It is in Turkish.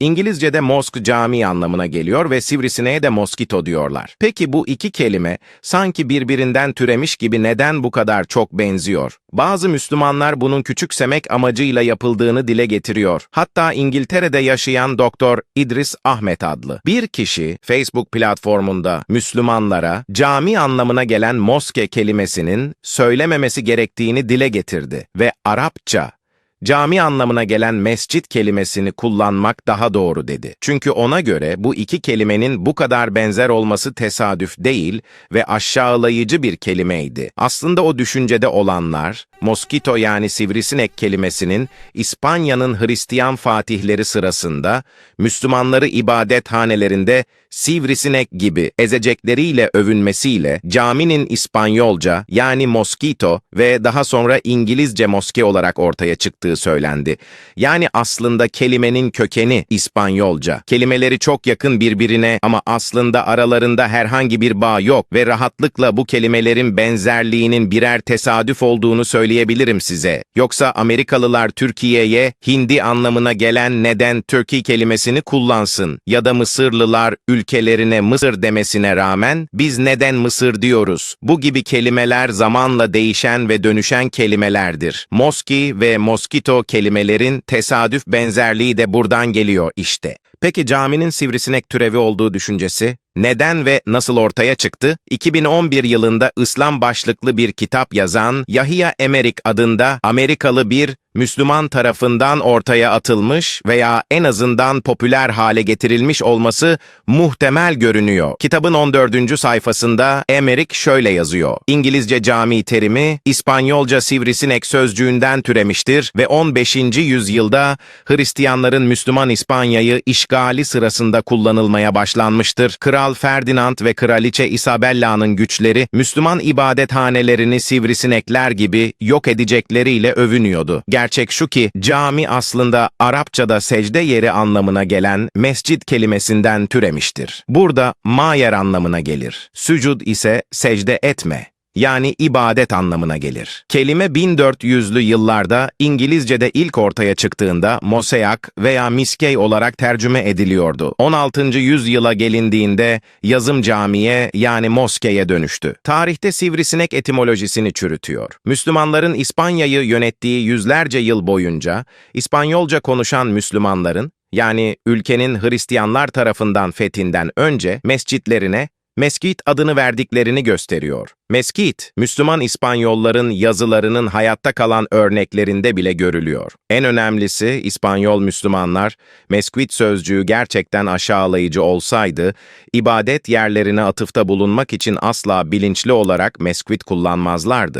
İngilizce'de mosque cami anlamına geliyor ve sivrisineğe de mosquito diyorlar. Peki bu iki kelime sanki birbirinden türemiş gibi neden bu kadar çok benziyor? Bazı Müslümanlar bunun küçüksemek amacıyla yapıldığını dile getiriyor. Hatta İngiltere'de yaşayan Doktor İdris Ahmet adlı bir kişi Facebook platformunda Müslümanlara cami anlamına gelen moske kelimesinin söylememesi gerektiğini dile getirdi ve Arapça cami anlamına gelen mescit kelimesini kullanmak daha doğru dedi. Çünkü ona göre bu iki kelimenin bu kadar benzer olması tesadüf değil ve aşağılayıcı bir kelimeydi. Aslında o düşüncede olanlar, mosquito yani sivrisinek kelimesinin İspanya'nın Hristiyan fatihleri sırasında Müslümanları ibadethanelerinde sivrisinek gibi ezecekleriyle övünmesiyle caminin İspanyolca yani mosquito ve daha sonra İngilizce moske olarak ortaya çıktığı söylendi. Yani aslında kelimenin kökeni İspanyolca. Kelimeleri çok yakın birbirine ama aslında aralarında herhangi bir bağ yok ve rahatlıkla bu kelimelerin benzerliğinin birer tesadüf olduğunu söyleyebilirim size. Yoksa Amerikalılar Türkiye'ye Hindi anlamına gelen neden Turkey kelimesini kullansın ya da Mısırlılar ülkelerine Mısır demesine rağmen biz neden Mısır diyoruz. Bu gibi kelimeler zamanla değişen ve dönüşen kelimelerdir. Moski ve mosquito kelimelerin tesadüf benzerliği de buradan geliyor işte. Peki caminin sivrisinek türevi olduğu düşüncesi neden ve nasıl ortaya çıktı? 2011 yılında İslam başlıklı bir kitap yazan Yahya Emerik adında Amerikalı bir Müslüman tarafından ortaya atılmış veya en azından popüler hale getirilmiş olması muhtemel görünüyor. Kitabın 14. sayfasında Emerik şöyle yazıyor. İngilizce cami terimi İspanyolca sivrisinek sözcüğünden türemiştir ve 15. yüzyılda Hristiyanların Müslüman İspanya'yı işgali sırasında kullanılmaya başlanmıştır. Kral Ferdinand ve Kraliçe Isabella'nın güçleri Müslüman ibadethanelerini sivrisinekler gibi yok edecekleriyle övünüyordu. Gerçek şu ki cami aslında Arapçada secde yeri anlamına gelen mescid kelimesinden türemiştir. Burada mayer anlamına gelir. Sücud ise secde etme yani ibadet anlamına gelir. Kelime 1400'lü yıllarda İngilizce'de ilk ortaya çıktığında moseak veya miskey olarak tercüme ediliyordu. 16. yüzyıla gelindiğinde yazım camiye yani moskeye dönüştü. Tarihte sivrisinek etimolojisini çürütüyor. Müslümanların İspanya'yı yönettiği yüzlerce yıl boyunca İspanyolca konuşan Müslümanların yani ülkenin Hristiyanlar tarafından fethinden önce mescitlerine Meskit adını verdiklerini gösteriyor. Meskit, Müslüman İspanyolların yazılarının hayatta kalan örneklerinde bile görülüyor. En önemlisi İspanyol Müslümanlar, meskit sözcüğü gerçekten aşağılayıcı olsaydı, ibadet yerlerine atıfta bulunmak için asla bilinçli olarak meskit kullanmazlardı.